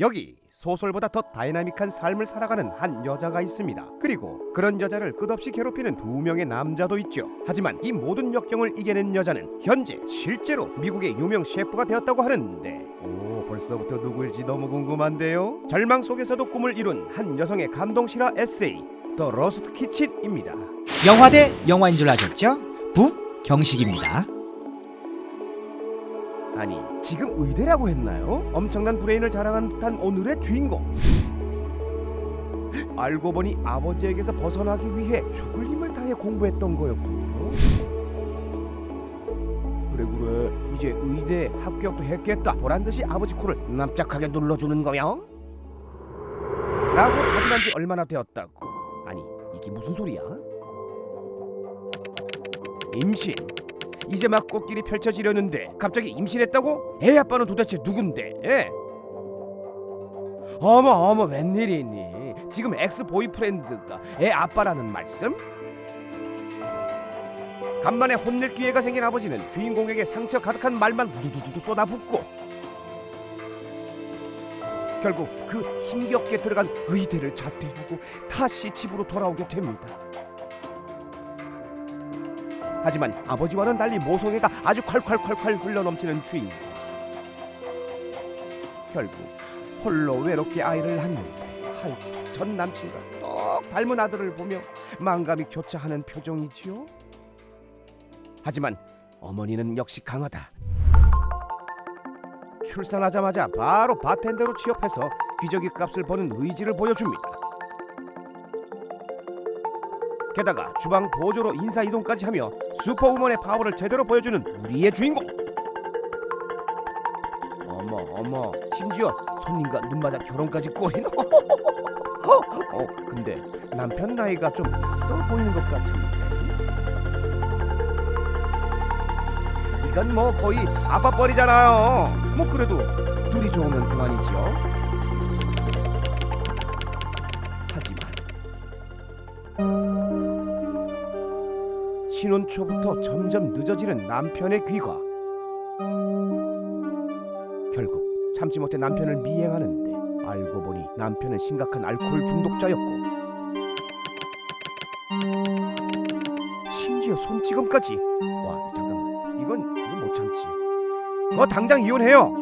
여기 소설보다 더 다이나믹한 삶을 살아가는 한 여자가 있습니다. 그리고 그런 여자를 끝없이 괴롭히는 두 명의 남자도 있죠. 하지만 이 모든 역경을 이겨낸 여자는 현재 실제로 미국의 유명 셰프가 되었다고 하는데 오 벌써부터 누구일지 너무 궁금한데요. 절망 속에서도 꿈을 이룬 한 여성의 감동 실화 에세이 더 러스트 키친입니다. 영화 대 영화인 줄 아셨죠? 북 경식입니다. 아니 지금 의대라고 했나요? 엄청난 브레인을 자랑한 듯한 오늘의 주인공. 알고 보니 아버지에게서 벗어나기 위해 죽을 힘을 다해 공부했던 거였군요. 그래 그래 이제 의대 합격도 했겠다 보란듯이 아버지 코를 납작하게 눌러주는 거야 라고 다짐한 지 얼마나 되었다고. 아니 이게 무슨 소리야? 임신 이제 막 꽃길이 펼쳐지려는데 갑자기 임신했다고? 애 아빠는 도대체 누군데? 예? 어머 어머 웬일이니? 지금 엑스 보이프렌드가 애 아빠라는 말씀? 간만에 혼낼 기회가 생긴 아버지는 주인공에게 상처 가득한 말만 우두두두 쏟아붓고 결국 그 힘겹게 들어간 의대를 자퇴하고 다시 집으로 돌아오게 됩니다. 하지만 아버지와는 달리 모성애가 아주 콸콸콸콸 흘러넘치는 주인공. 결국 홀로 외롭게 아이를 낳는데 하이고 전 남친과 똑 닮은 아들을 보며 만감이 교차하는 표정이지요. 하지만 어머니는 역시 강하다. 출산하자마자 바로 바텐더로 취업해서 기저귀 값을 버는 의지를 보여줍니다. 게다가 주방 보조로 인사 이동까지 하며 슈퍼우먼의 파워를 제대로 보여주는 우리의 주인공. 어머 어머 심지어 손님과 눈 맞아 결혼까지 꼬린. 어 근데 남편 나이가 좀 있어 보이는 것 같은데. 이건 뭐 거의 아빠 뻘이잖아요. 뭐 그래도 둘이 좋으면 그만이죠. 하지만 신혼 초부터 점점 늦어지는 남편의 귀가 결국 참지 못해 남편을 미행하는데 알고 보니 남편은 심각한 알코올 중독자였고 심지어 손찌검까지. 와 잠깐만. 이건 이건 못 참지. 너 당장 이혼해요.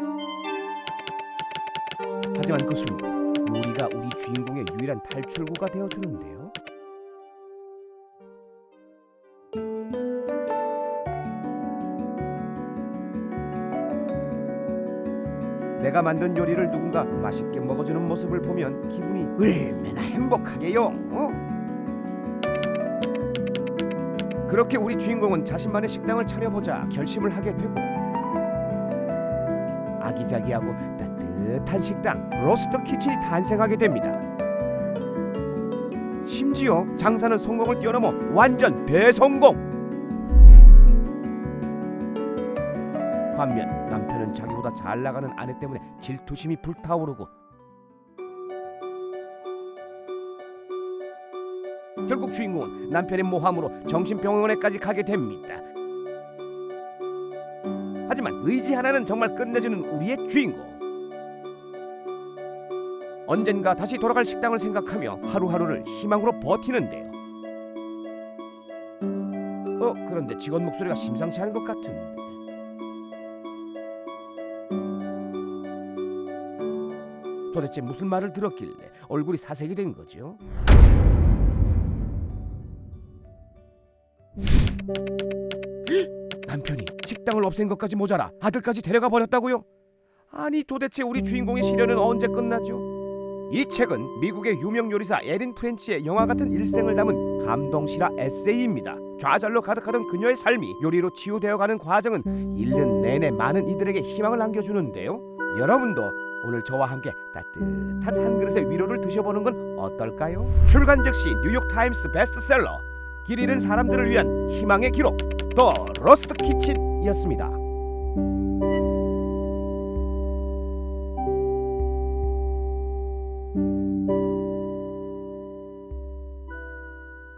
하지만 그 순간 요리가 우리 주인공의 유일한 탈출구가 되어주는데요 내가 만든 요리를 누군가 맛있게 먹어주는 모습을 보면 기분이 얼마나 행복하게요. 어? 그렇게 우리 주인공은 자신만의 식당을 차려보자 결심을 하게 되고 아기자기하고 따뜻한 식당 로스터 키친이 탄생하게 됩니다. 심지어 장사는 성공을 뛰어넘어 완전 대성공. 반면 남편은 자기보다 잘 나가는 아내 때문에 질투심이 불타오르고 결국 주인공은 남편의 모함으로 정신병원에까지 가게 됩니다. 하지만 의지 하나는 정말 끝내주는 우리의 주인공. 언젠가 다시 돌아갈 식당을 생각하며 하루하루를 희망으로 버티는데요. 어 그런데 직원 목소리가 심상치 않은 것 같은데. 도대체 무슨 말을 들었길래 얼굴이 사색이 된 거죠? 남편이 식당을 없앤 것까지 모자라 아들까지 데려가 버렸다고요? 아니 도대체 우리 주인공의 시련은 언제 끝나죠? 이 책은 미국의 유명 요리사 에린 프렌치의 영화 같은 일생을 담은 감동 실화 에세이입니다. 좌절로 가득하던 그녀의 삶이 요리로 치유되어가는 과정은 읽는 내내 많은 이들에게 희망을 안겨주는데요. 여러분도 오늘 저와 함께 따뜻한 한 그릇의 위로를 드셔보는 건 어떨까요? 출간 즉시 뉴욕 타임스 베스트셀러 길 잃은 사람들을 위한 희망의 기록 더 러스트 키친이었습니다.